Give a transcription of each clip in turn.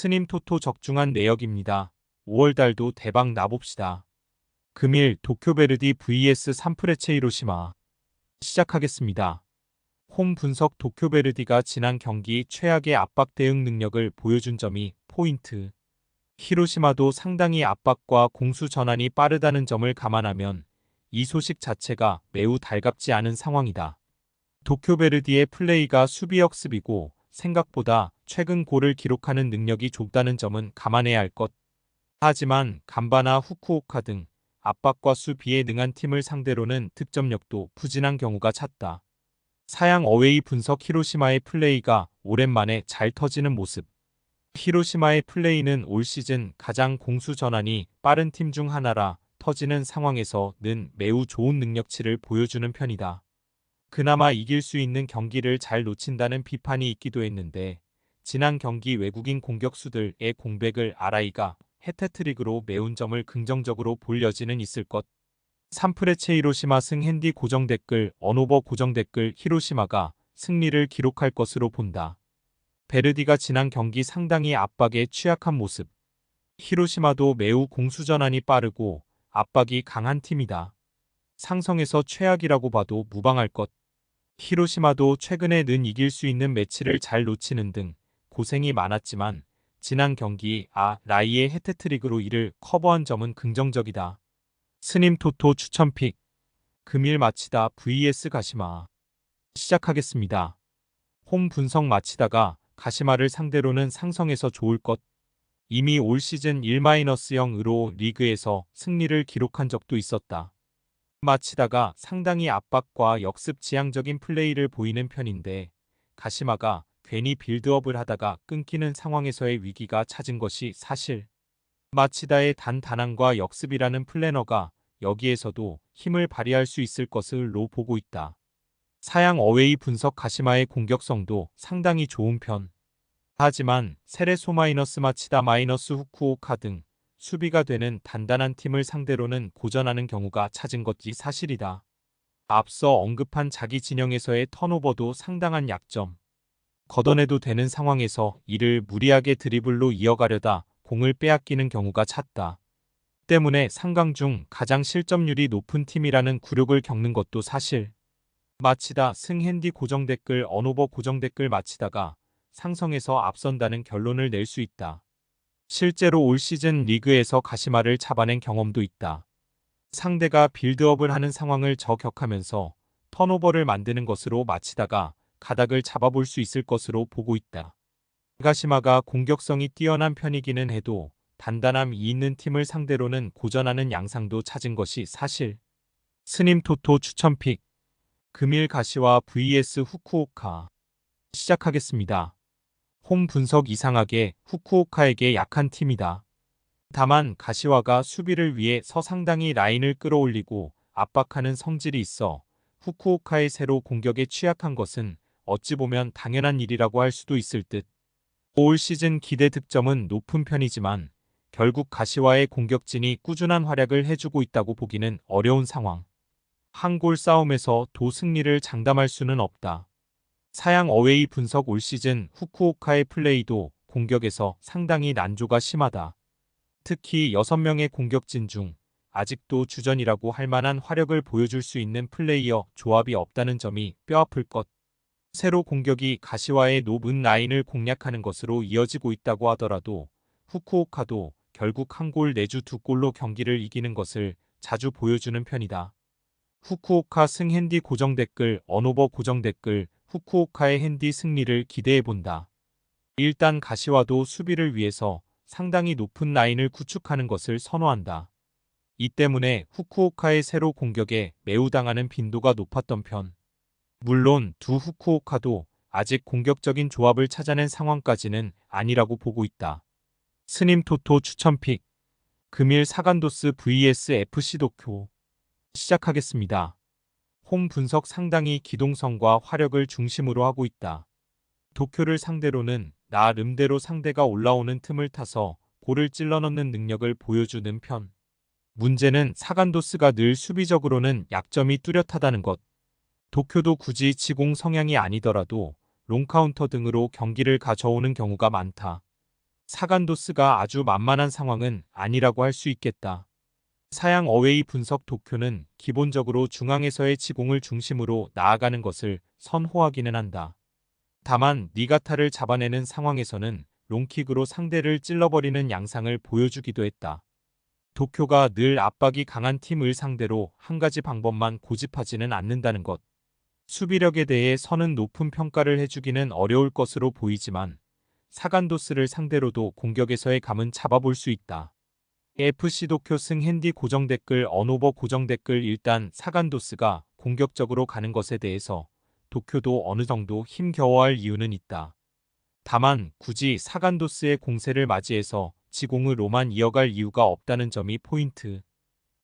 스님 토토 적중한 내역입니다. 5월달도 대박 나봅시다. 금일 도쿄베르디 vs 산프레체 히로시마 시작하겠습니다. 홈 분석 도쿄베르디가 지난 경기 최악의 압박 대응 능력을 보여준 점이 포인트. 히로시마도 상당히 압박과 공수 전환이 빠르다는 점을 감안하면 이 소식 자체가 매우 달갑지 않은 상황이다. 도쿄베르디의 플레이가 수비 역습이고 생각보다 최근 골을 기록하는 능력이 좁다는 점은 감안해야 할 것. 하지만 간바나 후쿠오카 등 압박과 수비에 능한 팀을 상대로는 득점력도 부진한 경우가 잦다. 사양 어웨이 분석 히로시마의 플레이가 오랜만에 잘 터지는 모습. 히로시마의 플레이는 올 시즌 가장 공수 전환이 빠른 팀 중 하나라 터지는 상황에서 는 매우 좋은 능력치를 보여주는 편이다. 그나마 이길 수 있는 경기를 잘 놓친다는 비판이 있기도 했는데 지난 경기 외국인 공격수들의 공백을 아라이가 해태트릭으로 메운 점을 긍정적으로 볼 여지는 있을 것. 산프레체 히로시마 승 핸디 고정 댓글 언오버 고정 댓글 히로시마가 승리를 기록할 것으로 본다. 베르디가 지난 경기 상당히 압박에 취약한 모습. 히로시마도 매우 공수전환이 빠르고 압박이 강한 팀이다. 상성에서 최악이라고 봐도 무방할 것. 히로시마도 최근에 는 이길 수 있는 매치를 잘 놓치는 등 고생이 많았지만 지난 경기 아 라이의 해태트릭으로 이를 커버한 점은 긍정적이다. 스님 토토 추천픽 금일 마치다 vs 가시마 시작하겠습니다. 홈 분석 마치다가 가시마를 상대로는 상성에서 좋을 것. 이미 올 시즌 1-0으로 리그에서 승리를 기록한 적도 있었다. 마치다가 상당히 압박과 역습 지향적인 플레이를 보이는 편인데 가시마가 괜히 빌드업을 하다가 끊기는 상황에서의 위기가 찾은 것이 사실. 마치다의 단단함과 역습이라는 플래너가 여기에서도 힘을 발휘할 수 있을 것을로 보고 있다. 사양 어웨이 분석 가시마의 공격성도 상당히 좋은 편. 하지만 세레소 마이너스 마치다 마이너스 후쿠오카 등 수비가 되는 단단한 팀을 상대로는 고전하는 경우가 잦은 것이 사실이다. 앞서 언급한 자기 진영에서의 턴오버도 상당한 약점. 걷어내도 되는 상황에서 이를 무리하게 드리블로 이어가려다 공을 빼앗기는 경우가 잦다. 때문에 상강 중 가장 실점률이 높은 팀이라는 굴욕을 겪는 것도 사실. 마치다 승핸디 고정 댓글 언오버 고정 댓글 마치다가 상성에서 앞선다는 결론을 낼 수 있다. 실제로 올 시즌 리그에서 가시마를 잡아낸 경험도 있다. 상대가 빌드업을 하는 상황을 저격하면서 턴오버를 만드는 것으로 마치다가 가닥을 잡아볼 수 있을 것으로 보고 있다. 가시마가 공격성이 뛰어난 편이기는 해도 단단함이 있는 팀을 상대로는 고전하는 양상도 찾은 것이 사실. 스님 토토 추천픽 금일 가시와 vs 후쿠오카 시작하겠습니다. 홈 분석 이상하게 후쿠오카에게 약한 팀이다. 다만 가시와가 수비를 위해 서 상당히 라인을 끌어올리고 압박하는 성질이 있어 후쿠오카의 새로 공격에 취약한 것은 어찌 보면 당연한 일이라고 할 수도 있을 듯. 올 시즌 기대 득점은 높은 편이지만 결국 가시와의 공격진이 꾸준한 활약을 해주고 있다고 보기는 어려운 상황. 한 골 싸움에서 도 승리를 장담할 수는 없다. 사양 어웨이 분석 올 시즌 후쿠오카의 플레이도 공격에서 상당히 난조가 심하다. 특히 6명의 공격진 중 아직도 주전이라고 할 만한 화력을 보여줄 수 있는 플레이어 조합이 없다는 점이 뼈아플 것. 새로 공격이 가시와의 높은 라인을 공략하는 것으로 이어지고 있다고 하더라도 후쿠오카도 결국 한 골 내주 두 골로 경기를 이기는 것을 자주 보여주는 편이다. 후쿠오카 승 핸디 고정 댓글 언오버 고정 댓글 후쿠오카의 핸디 승리를 기대해본다. 일단 가시와도 수비를 위해서 상당히 높은 라인을 구축하는 것을 선호한다. 이 때문에 후쿠오카의 새로 공격에 매우 당하는 빈도가 높았던 편. 물론 두 후쿠오카도 아직 공격적인 조합을 찾아낸 상황까지는 아니라고 보고 있다. 스님 토토 추천픽 금일 사간도스 vs FC 도쿄 시작하겠습니다. 홈 분석 상당히 기동성과 화력을 중심으로 하고 있다. 도쿄를 상대로는 나름대로 상대가 올라오는 틈을 타서 골을 찔러넣는 능력을 보여주는 편. 문제는 사간도스가 늘 수비적으로는 약점이 뚜렷하다는 것. 도쿄도 굳이 지공 성향이 아니더라도 롱카운터 등으로 경기를 가져오는 경우가 많다. 사간도스가 아주 만만한 상황은 아니라고 할 수 있겠다. 사양 어웨이 분석 도쿄는 기본적으로 중앙에서의 지공을 중심으로 나아가는 것을 선호하기는 한다. 다만 니가타를 잡아내는 상황에서는 롱킥으로 상대를 찔러버리는 양상을 보여주기도 했다. 도쿄가 늘 압박이 강한 팀을 상대로 한 가지 방법만 고집하지는 않는다는 것. 수비력에 대해 선은 높은 평가를 해주기는 어려울 것으로 보이지만 사간도스를 상대로도 공격에서의 감은 잡아볼 수 있다. FC 도쿄 승 핸디 고정 댓글 언오버 고정 댓글 일단 사간도스가 공격적으로 가는 것에 대해서 도쿄도 어느 정도 힘겨워할 이유는 있다. 다만 굳이 사간도스의 공세를 맞이해서 지공으로만 이어갈 이유가 없다는 점이 포인트.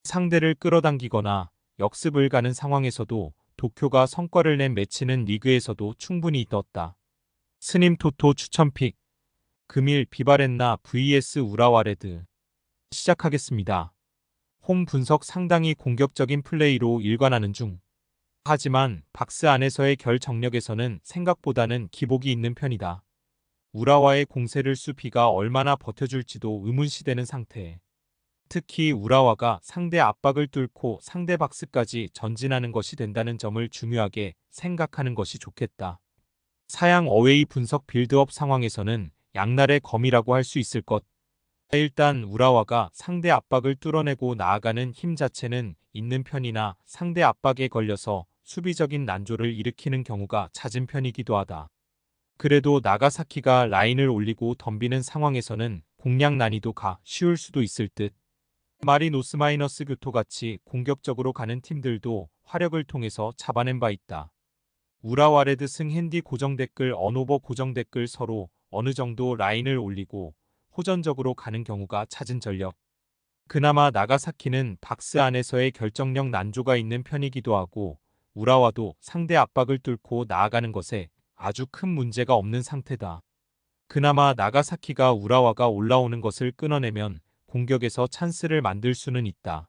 상대를 끌어당기거나 역습을 가는 상황에서도 도쿄가 성과를 낸 매치는 리그에서도 충분히 떴다. 스님 토토 추천픽 금일 비바렌나 vs 우라와레드 시작하겠습니다. 홈 분석 상당히 공격적인 플레이로 일관하는 중. 하지만 박스 안에서의 결 정력에서는 생각보다는 기복이 있는 편이다. 우라와의 공세를 수비가 얼마나 버텨줄지도 의문시되는 상태. 특히 우라와가 상대 압박을 뚫고 상대 박스까지 전진하는 것이 된다는 점을 중요하게 생각하는 것이 좋겠다. 사양 어웨이 분석 빌드업 상황에서는 양날의 검이라고 할 수 있을 것. 일단 우라와가 상대 압박을 뚫어내고 나아가는 힘 자체는 있는 편이나 상대 압박에 걸려서 수비적인 난조를 일으키는 경우가 잦은 편이기도 하다. 그래도 나가사키가 라인을 올리고 덤비는 상황에서는 공략 난이도가 쉬울 수도 있을 듯. 마리노스 마이너스 교토같이 공격적으로 가는 팀들도 화력을 통해서 잡아낸 바 있다. 우라와 레드 승 핸디 고정 댓글 언오버 고정 댓글 서로 어느 정도 라인을 올리고 호전적으로 가는 경우가 잦은 전력. 그나마 나가사키는 박스 안에서의 결정력 난조가 있는 편이기도 하고 우라와도 상대 압박을 뚫고 나아가는 것에 아주 큰 문제가 없는 상태다. 그나마 나가사키가 우라와가 올라오는 것을 끊어내면 공격에서 찬스를 만들 수는 있다.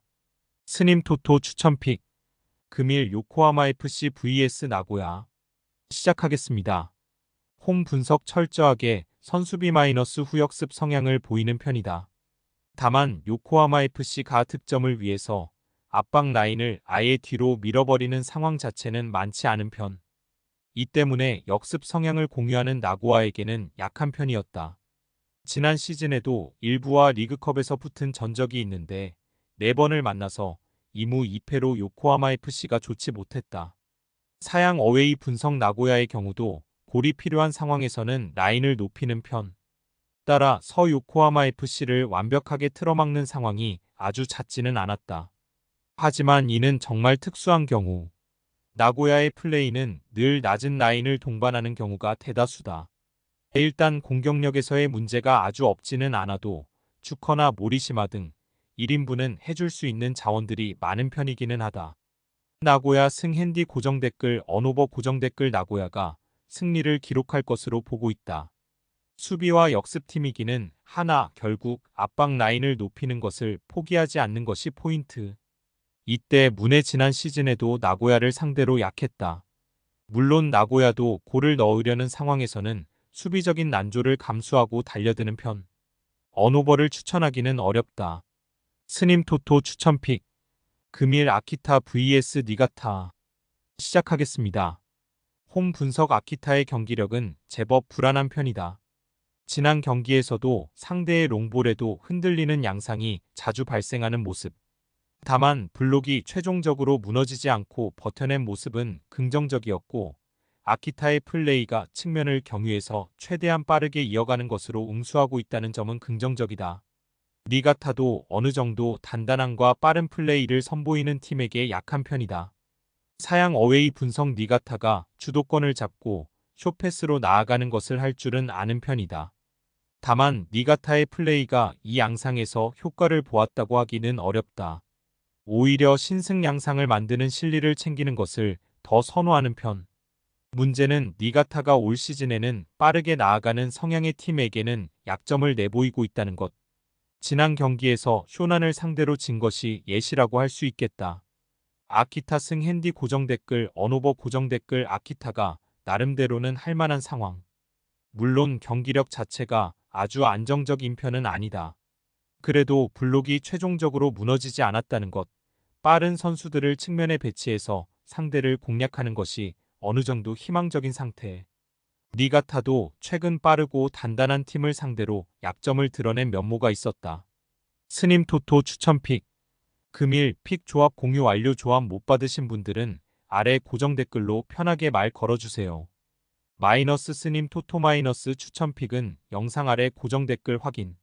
스님 토토 추천픽 금일 요코하마 FC vs 나고야 시작하겠습니다. 홈 분석 철저하게 선수비 마이너스 후역습 성향을 보이는 편이다. 다만 요코하마 FC가 득점을 위해서 압박 라인을 아예 뒤로 밀어버리는 상황 자체는 많지 않은 편. 이 때문에 역습 성향을 공유하는 나고아에게는 약한 편이었다. 지난 시즌에도 일부와 리그컵에서 붙은 전적이 있는데 4번을 만나서 2무 2패로 요코하마 FC가 좋지 못했다. 사양 어웨이 분석 나고야의 경우도 골이 필요한 상황에서는 라인을 높이는 편. 따라 서 요코하마 FC를 완벽하게 틀어막는 상황이 아주 잦지는 않았다. 하지만 이는 정말 특수한 경우. 나고야의 플레이는 늘 낮은 라인을 동반하는 경우가 대다수다. 일단 공격력에서의 문제가 아주 없지는 않아도 주커나 모리시마 등 1인분은 해줄 수 있는 자원들이 많은 편이기는 하다. 나고야 승 핸디 고정 댓글 언오버 고정 댓글 나고야가 승리를 기록할 것으로 보고 있다. 수비와 역습팀이기는 하나 결국 압박 라인을 높이는 것을 포기하지 않는 것이 포인트. 이때 문의 지난 시즌에도 나고야를 상대로 약했다. 물론 나고야도 골을 넣으려는 상황에서는 수비적인 난조를 감수하고 달려드는 편. 언오버를 추천하기는 어렵다. 스님 토토 추천픽. 금일 아키타 vs 니가타. 시작하겠습니다. 홈 분석 아키타의 경기력은 제법 불안한 편이다. 지난 경기에서도 상대의 롱볼에도 흔들리는 양상이 자주 발생하는 모습. 다만 블록이 최종적으로 무너지지 않고 버텨낸 모습은 긍정적이었고 아키타의 플레이가 측면을 경유해서 최대한 빠르게 이어가는 것으로 응수하고 있다는 점은 긍정적이다. 니가타도 어느 정도 단단함과 빠른 플레이를 선보이는 팀에게 약한 편이다. 사양 어웨이 분석 니가타가 주도권을 잡고 쇼패스로 나아가는 것을 할 줄은 아는 편이다. 다만 니가타의 플레이가 이 양상에서 효과를 보았다고 하기는 어렵다. 오히려 신승 양상을 만드는 실리를 챙기는 것을 더 선호하는 편. 문제는 니가타가 올 시즌에는 빠르게 나아가는 성향의 팀에게는 약점을 내보이고 있다는 것. 지난 경기에서 쇼난을 상대로 진 것이 예시라고 할 수 있겠다. 아키타 승 핸디 고정 댓글 언오버 고정 댓글 아키타가 나름대로는 할만한 상황. 물론 경기력 자체가 아주 안정적인 편은 아니다. 그래도 블록이 최종적으로 무너지지 않았다는 것, 빠른 선수들을 측면에 배치해서 상대를 공략하는 것이 어느 정도 희망적인 상태. 니가타도 최근 빠르고 단단한 팀을 상대로 약점을 드러낸 면모가 있었다. 스님 토토 추천픽 금일 픽 조합 공유 완료 조합 못 받으신 분들은 아래 고정 댓글로 편하게 말 걸어주세요. 마이너스 스님 토토 마이너스 추천 픽은 영상 아래 고정 댓글 확인.